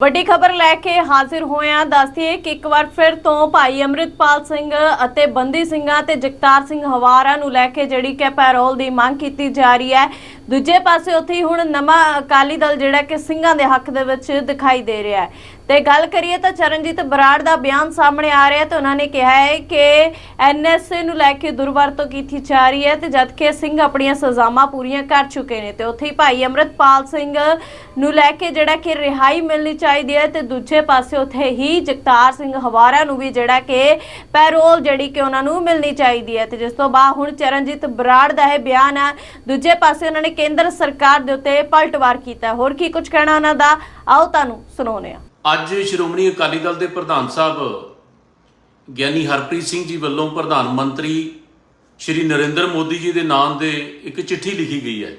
ਵੱਡੀ ਖਬਰ ਲੈ ਕੇ ਹਾਜ਼ਰ ਹੋਇਆ ਦੱਸਦੀਏ ਕਿ ਇੱਕ ਵਾਰ ਫਿਰ ਤੋਂ ਭਾਈ ਅੰਮ੍ਰਿਤਪਾਲ ਸਿੰਘ ਅਤੇ ਬੰਦੀ ਸਿੰਘਾਂ ਤੇ ਜਗਤਾਰ ਸਿੰਘ ਹਵਾਰਾ ਨੂੰ ਲੈ ਕੇ ਜਿਹੜੀ ਕਿ ਪੈਰੋਲ ਦੀ ਮੰਗ ਕੀਤੀ ਜਾ ਰਹੀ ਹੈ ਦੂਜੇ ਪਾਸੇ ਉੱਥੇ ਹੀ ਹੁਣ ਨਵਾਂ ਅਕਾਲੀ ਦਲ ਜਿਹੜਾ ਕਿ ਸਿੰਘਾਂ ਦੇ ਹੱਕ ਦੇ ਵਿੱਚ ਦਿਖਾਈ ਦੇ ਰਿਹਾ ਹੈ। ਤੇ ਗੱਲ ਕਰੀਏ ਤਾਂ ਚਰਨਜੀਤ ਬਰਾੜ ਦਾ ਬਿਆਨ ਸਾਹਮਣੇ ਆ ਰਿਹਾ ਤੇ ਉਹਨਾਂ ਨੇ ਕਿਹਾ ਹੈ ਕਿ ਐਨਐਸਏ ਨੂੰ ਲੈ ਕੇ ਦੁਰਵਰਤੋਂ ਕੀਤੀ ਜਾ ਰਹੀ ਹੈ ਤੇ ਜਦਕਿ ਸਿੰਘ ਆਪਣੀਆਂ ਸਜ਼ਾਵਾਂ ਪੂਰੀਆਂ ਕਰ ਚੁੱਕੇ ਨੇ ਤੇ ਉੱਥੇ ਹੀ ਭਾਈ ਅੰਮ੍ਰਿਤਪਾਲ ਸਿੰਘ ਨੂੰ ਲੈ ਕੇ ਜਿਹੜਾ ਕਿ ਰਿਹਾਈ ਮਿਲਣੀ ਚਾਹੀਦੀ ਹੈ ਤੇ ਦੂਜੇ ਪਾਸੇ ਉੱਥੇ ਹੀ ਜਗਤਾਰ ਸਿੰਘ ਹਵਾਰਾ ਨੂੰ ਵੀ ਜਿਹੜਾ ਕਿ ਪੈਰੋਲ ਜਿਹੜੀ ਕਿ ਉਹਨਾਂ ਨੂੰ ਮਿਲਣੀ ਚਾਹੀਦੀ ਹੈ। ਤੇ ਜਿਸ ਤੋਂ ਬਾਅਦ ਹੁਣ ਚਰਨਜੀਤ ਬਰਾੜ ਦਾ ਇਹ ਬਿਆਨ ਹੈ। ਦੂਜੇ ਪਾਸੇ ਉਹਨਾਂ ਨੇ ਕੇਂਦਰ ਸਰਕਾਰ ਦੇ ਉੱਤੇ ਪਲਟਵਾਰ ਕੀਤਾ। ਹੋਰ ਕੀ ਕੁਝ ਕਹਿਣਾ ਉਹਨਾਂ ਦਾ? ਆਓ ਤੁਹਾਨੂੰ ਸੁਣਾਉਂਦੇ ਹਾਂ। ਅੱਜ ਸ਼੍ਰੋਮਣੀ ਅਕਾਲੀ ਦਲ ਦੇ ਪ੍ਰਧਾਨ ਸਾਹਿਬ ਗਿਆਨੀ ਹਰਪ੍ਰੀਤ ਸਿੰਘ ਜੀ ਵੱਲੋਂ ਪ੍ਰਧਾਨ ਮੰਤਰੀ ਸ਼੍ਰੀ ਨਰਿੰਦਰ ਮੋਦੀ ਜੀ ਦੇ ਨਾਮ ਦੇ ਇੱਕ ਚਿੱਠੀ ਲਿਖੀ ਗਈ ਹੈ।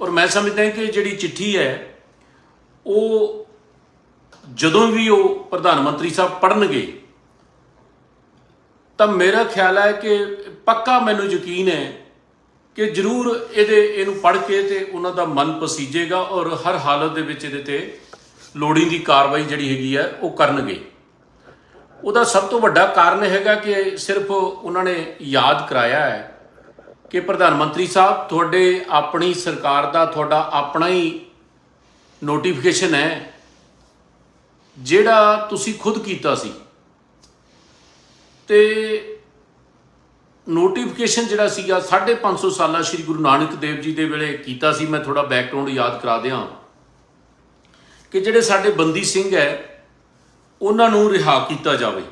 ਔਰ ਮੈਂ ਸਮਝਦਾ ਕਿ ਜਿਹੜੀ ਚਿੱਠੀ ਹੈ, ਉਹ ਜਦੋਂ ਵੀ ਉਹ ਪ੍ਰਧਾਨ ਮੰਤਰੀ ਸਾਹਿਬ ਪੜ੍ਹਨਗੇ, ਤਾਂ ਮੇਰਾ ਖਿਆਲ ਹੈ ਕਿ ਪੱਕਾ ਮੈਨੂੰ ਯਕੀਨ ਹੈ ਕਿ ਜ਼ਰੂਰ ਇਹਦੇ, ਇਹਨੂੰ ਪੜ੍ਹ ਕੇ ਤੇ ਉਹਨਾਂ ਦਾ ਮਨ ਪਸੀਜੇਗਾ ਔਰ ਹਰ ਹਾਲਤ ਦੇ ਵਿੱਚ ਇਹਦੇ ਤੇ ਲੋੜੀਂਦੀ ਕਾਰਵਾਈ ਜਿਹੜੀ ਹੈਗੀ ਹੈ ਉਹ ਕਰਨਗੇ। ਉਹਦਾ ਸਭ ਤੋਂ ਵੱਡਾ ਕਾਰਨ ਹੈਗਾ ਕਿ ਸਿਰਫ ਉਹਨਾਂ ਨੇ ਯਾਦ ਕਰਾਇਆ ਹੈ ਕਿ ਪ੍ਰਧਾਨ ਮੰਤਰੀ ਸਾਹਿਬ, ਤੁਹਾਡੇ ਆਪਣੀ ਸਰਕਾਰ ਦਾ ਤੁਹਾਡਾ ਆਪਣਾ ਹੀ ਨੋਟੀਫਿਕੇਸ਼ਨ ਹੈ, ਜਿਹੜਾ ਤੁਸੀਂ ਖੁਦ ਕੀਤਾ ਸੀ। ਤੇ ਨੋਟੀਫਿਕੇਸ਼ਨ ਜਿਹੜਾ ਸੀਗਾ 550 ਸਾਲਾ ਸ੍ਰੀ ਗੁਰੂ ਨਾਨਕ ਦੇਵ ਜੀ ਦੇ ਵੇਲੇ ਕੀਤਾ ਸੀ, ਮੈਂ ਥੋੜਾ ਬੈਕਗ੍ਰਾਉਂਡ ਯਾਦ ਕਰਾ ਦਿਆਂ ਕਿ ਜਿਹੜੇ ਸਾਡੇ ਬੰਦੀ ਸਿੰਘ ਹੈ, ਉਹਨਾਂ ਨੂੰ ਰਿਹਾ ਕੀਤਾ ਜਾਵੇ।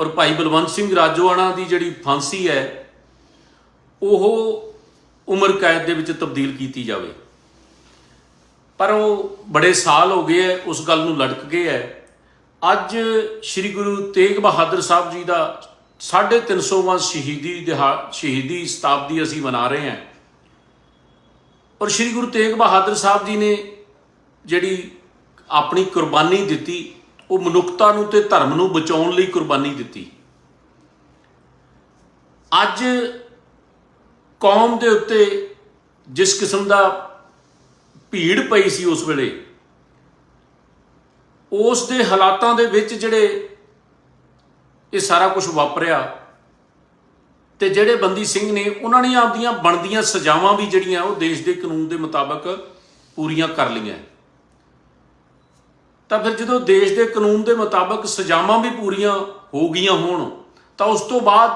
ਔਰ ਭਾਈ ਬਲਵੰਤ ਸਿੰਘ ਰਾਜੋਆਣਾ ਦੀ ਜਿਹੜੀ ਫਾਂਸੀ ਹੈ, ਉਹ ਉਮਰ ਕੈਦ ਦੇ ਵਿੱਚ ਤਬਦੀਲ ਕੀਤੀ ਜਾਵੇ। ਪਰ ਉਹ ਬੜੇ ਸਾਲ ਹੋ ਗਏ ਹੈ, ਉਸ ਗੱਲ ਨੂੰ ਲਟਕ ਗਏ ਹੈ। ਅੱਜ ਸ੍ਰੀ ਗੁਰੂ ਤੇਗ ਬਹਾਦਰ ਸਾਹਿਬ ਜੀ ਦਾ 350ਵਾਂ ਸ਼ਹੀਦੀ ਦਿਹਾ ਸ਼ਹੀਦੀ ਸ਼ਤਾਬਦੀ ਅਸੀਂ ਮਨਾ ਰਹੇ ਹਾਂ। ਔਰ ਸ੍ਰੀ ਗੁਰੂ ਤੇਗ ਬਹਾਦਰ ਸਾਹਿਬ ਜੀ ਨੇ ਜਿਹੜੀ ਆਪਣੀ ਕੁਰਬਾਨੀ ਦਿੱਤੀ, ਉਹ ਮਨੁੱਖਤਾ ਨੂੰ ਤੇ ਧਰਮ ਨੂੰ ਬਚਾਉਣ ਲਈ ਕੁਰਬਾਨੀ ਦਿੱਤੀ। ਅੱਜ ਕੌਮ ਦੇ ਉੱਤੇ ਜਿਸ ਕਿਸਮ ਦਾ ਭੀੜ ਪਈ ਸੀ ਉਸ ਵੇਲੇ, ਉਸ ਦੇ ਹਾਲਾਤਾਂ ਦੇ ਵਿੱਚ ਜਿਹੜੇ ਇਹ ਸਾਰਾ ਕੁਝ ਵਾਪਰਿਆ। ਤੇ ਜਿਹੜੇ ਬੰਦੀ ਸਿੰਘ ਨੇ, ਉਹਨਾਂ ਨੇ ਆਪਦੀਆਂ ਬਣਦੀਆਂ ਸਜ਼ਾਵਾਂ ਵੀ ਜਿਹੜੀਆਂ ਉਹ ਦੇਸ਼ ਦੇ ਕਾਨੂੰਨ ਦੇ ਮੁਤਾਬਕ ਪੂਰੀਆਂ ਕਰ ਲਈਆਂ। ਤਾਂ ਫਿਰ ਜਦੋਂ ਦੇਸ਼ ਦੇ ਕਾਨੂੰਨ ਦੇ ਮੁਤਾਬਕ ਸਜ਼ਾਵਾਂ ਵੀ ਪੂਰੀਆਂ ਹੋ ਗਈਆਂ ਹੋਣ, ਤਾਂ ਉਸ ਤੋਂ ਬਾਅਦ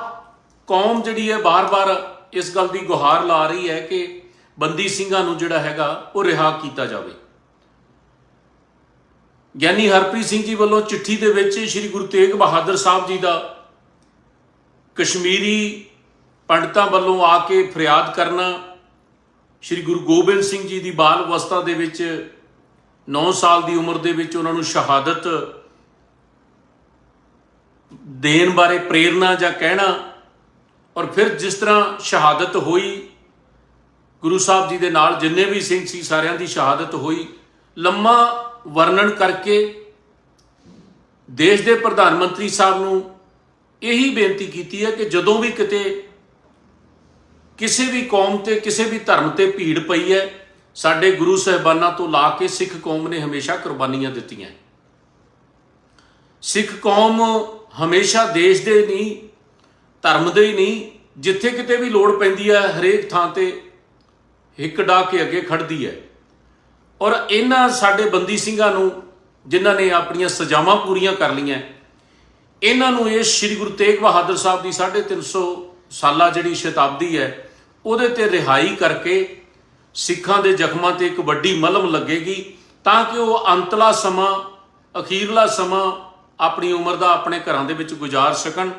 ਕੌਮ ਜਿਹੜੀ ਹੈ ਬਾਰ-ਬਾਰ ਇਸ ਗੱਲ ਦੀ ਗੁਹਾਰ ਲਾ ਰਹੀ ਹੈ ਕਿ ਬੰਦੀ ਸਿੰਘਾਂ ਨੂੰ ਜਿਹੜਾ ਹੈਗਾ ਉਹ ਰਿਹਾ ਕੀਤਾ ਜਾਵੇ। ਗਿਆਨੀ ਹਰਪ੍ਰੀਤ ਸਿੰਘ ਜੀ ਵੱਲੋਂ ਚਿੱਠੀ ਦੇ ਵਿੱਚ ਸ੍ਰੀ ਗੁਰੂ ਤੇਗ ਬਹਾਦਰ ਸਾਹਿਬ ਜੀ ਦਾ ਕਸ਼ਮੀਰੀ ਪੰਡਤਾਂ ਵੱਲੋਂ ਆ ਕੇ ਫਰਿਆਦ ਕਰਨਾ, ਸ੍ਰੀ ਗੁਰੂ ਗੋਬਿੰਦ ਸਿੰਘ ਜੀ ਦੀ ਬਾਲ ਅਵਸਥਾ ਦੇ ਵਿੱਚ 9 ਸਾਲ ਦੀ ਉਮਰ ਦੇ ਵਿੱਚ ਉਹਨਾਂ ਨੂੰ ਸ਼ਹਾਦਤ ਦੇਣ ਬਾਰੇ ਪ੍ਰੇਰਣਾ ਜਾਂ ਕਹਿਣਾ ਔਰ ਫਿਰ ਜਿਸ ਤਰ੍ਹਾਂ ਸ਼ਹਾਦਤ ਹੋਈ, ਗੁਰੂ ਸਾਹਿਬ ਜੀ ਦੇ ਨਾਲ ਜਿੰਨੇ ਵੀ ਸਿੰਘ ਸੀ ਸਾਰਿਆਂ ਦੀ ਸ਼ਹਾਦਤ ਹੋਈ, ਲੰਮਾ ਵਰਣਨ ਕਰਕੇ ਦੇਸ਼ ਦੇ ਪ੍ਰਧਾਨ ਮੰਤਰੀ ਸਾਹਿਬ ਨੂੰ ਇਹੀ ਬੇਨਤੀ ਕੀਤੀ ਹੈ ਕਿ ਜਦੋਂ ਵੀ ਕਿਤੇ ਕਿਸੇ ਵੀ ਕੌਮ ਤੇ, ਕਿਸੇ ਵੀ ਧਰਮ ਤੇ ਭੀੜ ਪਈ ਹੈ, ਸਾਡੇ ਗੁਰੂ ਸਾਹਿਬਾਨਾਂ ਤੋਂ ਲਾ ਕੇ ਸਿੱਖ ਕੌਮ ਨੇ ਹਮੇਸ਼ਾ ਕੁਰਬਾਨੀਆਂ ਦਿੱਤੀਆਂ ਸਿੱਖ ਕੌਮ ਹਮੇਸ਼ਾ ਦੇਸ਼ ਦੇ ਨਹੀਂ, ਧਰਮ ਦੇ ਹੀ ਨਹੀਂ, ਜਿੱਥੇ ਕਿਤੇ ਵੀ ਲੋੜ ਪੈਂਦੀ ਹੈ, ਹਰੇਕ ਥਾਂ ਤੇ ਹਿੱਕ ਡਾ ਕੇ ਅੱਗੇ ਖੜਦੀ ਹੈ। ਔਰ ਇਹਨਾਂ ਸਾਡੇ ਬੰਦੀ ਸਿੰਘਾਂ ਨੂੰ, ਜਿਨ੍ਹਾਂ ਨੇ ਆਪਣੀਆਂ ਸਜ਼ਾਵਾਂ ਪੂਰੀਆਂ ਕਰ ਲਈਆਂ, ਇਹਨਾਂ ਨੂੰ ਇਹ ਸ੍ਰੀ ਗੁਰੂ ਤੇਗ ਬਹਾਦਰ ਸਾਹਿਬ ਦੀ 350 ਸਾਲਾ ਜਿਹੜੀ ਸ਼ਤਾਬਦੀ ਹੈ, ਉਹਦੇ ਤੇ ਰਿਹਾਈ ਕਰਕੇ ਸਿੱਖਾਂ ਦੇ ਜ਼ਖਮਾਂ ਤੇ ਇੱਕ ਵੱਡੀ ਮਲਮ ਲੱਗੇਗੀ, ਤਾਂ ਕਿ ਉਹ ਅੰਤਲਾ ਸਮਾਂ, ਅਖੀਰਲਾ ਸਮਾਂ ਆਪਣੀ ਉਮਰ ਦਾ ਆਪਣੇ ਘਰਾਂ ਦੇ ਵਿੱਚ ਗੁਜ਼ਾਰ ਸਕਣ।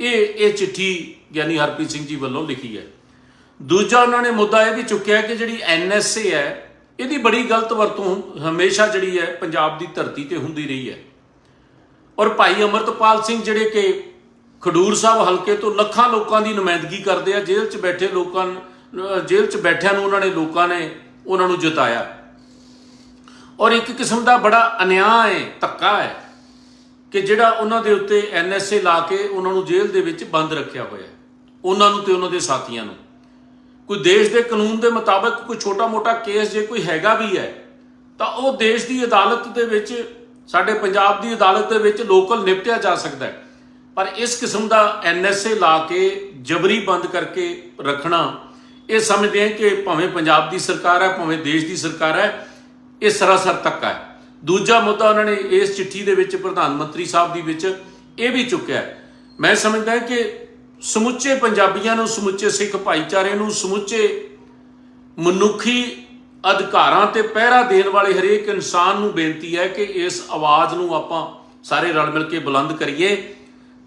ਇਹ ਇਹ ਚਿੱਠੀ ਗਿਆਨੀ ਹਰਪ੍ਰੀਤ ਸਿੰਘ ਜੀ ਵੱਲੋਂ ਲਿਖੀ ਹੈ। ਦੂਜਾ ਉਹਨਾਂ ਨੇ ਮੁੱਦਾ ਇਹ ਵੀ ਚੁੱਕਿਆ ਕਿ ਜਿਹੜੀ ਐਨਐਸਏ ਹੈ ਇਹਦੀ ਬੜੀ ਗਲਤ ਵਰਤੋਂ ਹਮੇਸ਼ਾ ਜਿਹੜੀ ਹੈ ਪੰਜਾਬ ਦੀ ਧਰਤੀ ਤੇ ਹੁੰਦੀ ਰਹੀ ਹੈ। ਔਰ ਭਾਈ ਅਮਰਤਪਾਲ ਸਿੰਘ ਜਿਹੜੇ ਕਿ ਖਡੂਰ ਸਾਹਿਬ ਹਲਕੇ ਤੋਂ ਲੱਖਾਂ ਲੋਕਾਂ ਦੀ ਨੁਮਾਇੰਦਗੀ ਕਰਦੇ ਆ, ਜੇਲ੍ਹ 'ਚ ਬੈਠੇ ਲੋਕਾਂ ਜੇਲ੍ਹ 'ਚ ਬੈਠਿਆਂ ਨੂੰ ਉਹਨਾਂ ਨੇ ਲੋਕਾਂ ਨੇ ਉਹਨਾਂ ਨੂੰ ਜਿਤਾਇਆ। ਔਰ ਇੱਕ ਕਿਸਮ ਦਾ ਬੜਾ ਅਨਿਆਂ ਹੈ, ਧੱਕਾ ਹੈ ਕਿ ਜਿਹੜਾ ਉਹਨਾਂ ਦੇ ਉੱਤੇ ਐਨਐਸਏ ਲਾ ਕੇ ਉਹਨਾਂ ਨੂੰ ਜੇਲ੍ਹ ਦੇ ਵਿੱਚ ਬੰਦ ਰੱਖਿਆ ਹੋਇਆ ਉਹਨਾਂ ਨੂੰ ਤੇ ਉਹਨਾਂ ਦੇ ਸਾਥੀਆਂ ਨੂੰ। ਕੋਈ ਦੇਸ਼ ਦੇ ਕਾਨੂੰਨ ਦੇ ਮੁਤਾਬਕ ਕੋਈ ਛੋਟਾ-ਮੋਟਾ ਕੇਸ ਜੇ ਕੋਈ ਹੈਗਾ ਵੀ ਹੈ, ਤਾਂ ਉਹ ਦੇਸ਼ ਦੀ ਅਦਾਲਤ ਦੇ ਵਿੱਚ, ਸਾਡੇ ਪੰਜਾਬ ਦੀ ਅਦਾਲਤ ਦੇ ਵਿੱਚ ਲੋਕਲ ਨਿਪਟਿਆ ਜਾ ਸਕਦਾ ਹੈ। ਪਰ ਇਸ ਕਿਸਮ ਦਾ ਐਨਐਸਏ ਲਾ ਕੇ ਜਬਰੀ ਬੰਦ ਕਰਕੇ ਰੱਖਣਾ, ਇਹ ਸਮਝਦੇ ਹਾਂ ਕਿ ਭਾਵੇਂ ਪੰਜਾਬ ਦੀ ਸਰਕਾਰ ਹੈ, ਭਾਵੇਂ ਦੇਸ਼ ਦੀ ਸਰਕਾਰ ਹੈ, ਇਹ ਸਰਾਸਰ ਤੱਕ ਹੈ। ਦੂਜਾ ਮੁੱਦਾ ਉਹਨਾਂ ਨੇ ਇਸ ਚਿੱਠੀ ਦੇ ਵਿੱਚ ਪ੍ਰਧਾਨ ਮੰਤਰੀ ਸਾਹਿਬ ਦੀ ਵਿੱਚ ਇਹ ਵੀ ਚੁੱਕਿਆ ਮੈਂ ਸਮਝਦਾ ਕਿ ਸਮੁੱਚੇ ਪੰਜਾਬੀਆਂ ਨੂੰ, ਸਮੁੱਚੇ ਸਿੱਖ ਭਾਈਚਾਰੇ ਨੂੰ, ਸਮੁੱਚੇ ਮਨੁੱਖੀ ਅਧਿਕਾਰਾਂ ਤੇ ਪਹਿਰਾ ਦੇਣ ਵਾਲੇ ਹਰੇਕ ਇਨਸਾਨ ਨੂੰ ਬੇਨਤੀ ਹੈ ਕਿ ਇਸ ਆਵਾਜ਼ ਨੂੰ ਆਪਾਂ ਸਾਰੇ ਰਲ ਮਿਲ ਕੇ ਬੁਲੰਦ ਕਰੀਏ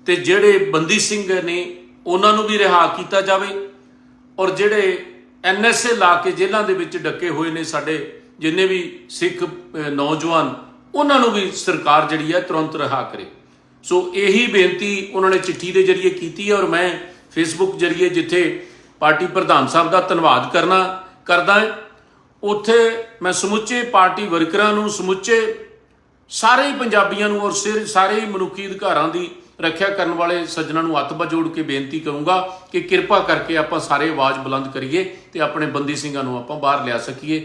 ਤੇ ਜਿਹੜੇ ਬੰਦੀ ਸਿੰਘ ਨੇ ਉਹਨਾਂ ਨੂੰ ਵੀ ਰਿਹਾ ਕੀਤਾ ਜਾਵੇ ਔਰ ਜਿਹੜੇ ਐਨਐਸਏ ਲਾ ਕੇ ਜੇਲ੍ਹਾਂ ਦੇ ਵਿੱਚ ਡੱਕੇ ਹੋਏ ਨੇ ਸਾਡੇ ਜਿੰਨੇ ਵੀ ਸਿੱਖ ਨੌਜਵਾਨ, ਉਹਨਾਂ ਨੂੰ ਵੀ ਸਰਕਾਰ ਜਿਹੜੀ ਹੈ ਤੁਰੰਤ ਰਿਹਾ ਕਰੇ। ਸੋ ਇਹੀ ਬੇਨਤੀ ਉਹਨਾਂ ਨੇ ਚਿੱਠੀ ਦੇ ਜਰੀਏ ਕੀਤੀ ਹੈ ਔਰ ਮੈਂ ਫੇਸਬੁੱਕ ਜਰੀਏ ਜਿੱਥੇ ਪਾਰਟੀ ਪ੍ਰਧਾਨ ਸਾਹਿਬ ਦਾ ਧੰਨਵਾਦ ਕਰਨਾ ਕਰਦਾ ਹਾਂ, ਉੱਥੇ ਮੈਂ ਸਮੁੱਚੇ ਪਾਰਟੀ ਵਰਕਰਾਂ ਨੂੰ, ਸਮੁੱਚੇ ਸਾਰੇ ਹੀ ਪੰਜਾਬੀਆਂ ਨੂੰ ਔਰ ਸਿਰ ਸਾਰੇ ਹੀ ਮਨੁੱਖੀ ਅਧਿਕਾਰਾਂ ਦੀ ਰੱਖਿਆ ਕਰਨ ਵਾਲੇ ਸੱਜਣਾਂ ਨੂੰ ਹੱਥ ਜੋੜ ਕੇ ਬੇਨਤੀ ਕਰੂੰਗਾ ਕਿ ਕਿਰਪਾ ਕਰਕੇ ਆਪਾਂ ਸਾਰੇ ਆਵਾਜ਼ ਬੁਲੰਦ ਕਰੀਏ ਤੇ ਆਪਣੇ ਬੰਦੀ ਸਿੰਘਾਂ ਨੂੰ ਆਪਾਂ ਬਾਹਰ ਲਿਆ ਸਕੀਏ।